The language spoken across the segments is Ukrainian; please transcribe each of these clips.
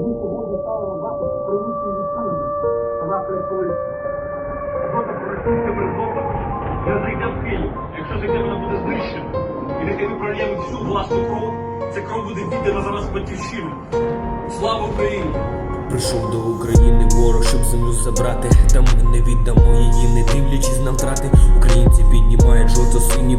Ми сьогодні стали на захист української вітчизни, сказати колись. Жодна російська безбока не зайде в Київ. Якщо зайде, вона буде знищена. І нехай ми прольємо всю власну кров. Ця кров буде віддана за нас батьківщину. Слава Україні! Прийшов до України ворог, щоб землю забрати. Та ми не віддамо її, не дивлячись на втрати.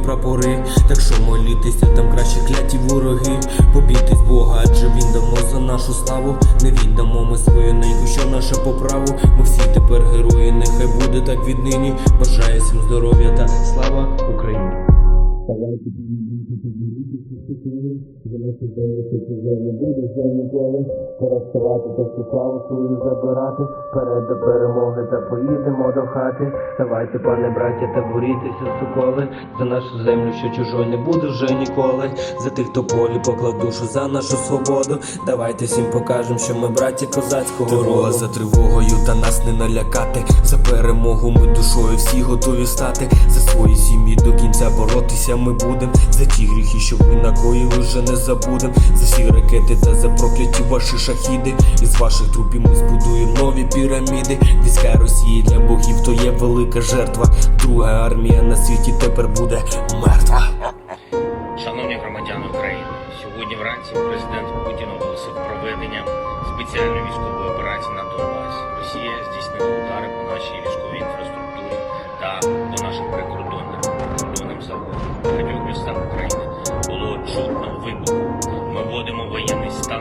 Прапори. Так що молітися, там краще кляті вороги. Побійтесь Бога, адже він давно за нашу славу. Не віддамо ми свою неньку, що наша по праву. Ми всі тепер герої, нехай буде так віднині. Бажаю всім здоров'я та слава Україні. Вже не вже ніколи. Переставати та всю славу свою забирати. Вперед до перемоги та поїдемо до хати. Давайте, пане браття, та борітеся, соколи. За нашу землю, що чужої не буде вже ніколи. За тих, хто полі поклав душу за нашу свободу. Давайте всім покажемо, що ми браті козацького Тривога за тривогою, та нас не налякати. За перемогу ми душою всі готові стати. За свої сім'ї до кінця боротися ми будем. За ті гріхи, що ви накоїли, вже не забудем. За всі ракети та за прокляті ваші шахіди. Із ваших трупів ми збудуємо нові піраміди. Війська Росії для богів то є велика жертва. Друга армія на світі тепер буде мертва. Шановні громадяни України, сьогодні вранці президент Путін оголосив проведення спеціальної військової операції на Донбасі. Містах України було чутно вибух. Ми вводимо воєнний стан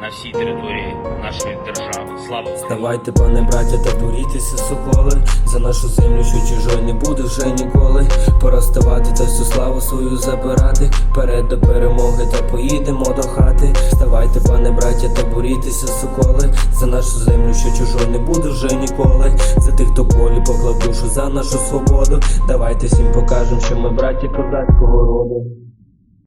на всій території нашої держави. Слава! Давайте, пане браття, та борітеся, соколи За нашу землю, що чужой не буде вже ніколи. Пора ставати та всю славу свою забирати. Перед до перемоги та поїдемо до хати. Борітеся, соколи За нашу землю, що чужої не буде вже ніколи. За тих, хто полі поклав душу за нашу свободу. Давайте всім покажемо, що ми браті козацького роду.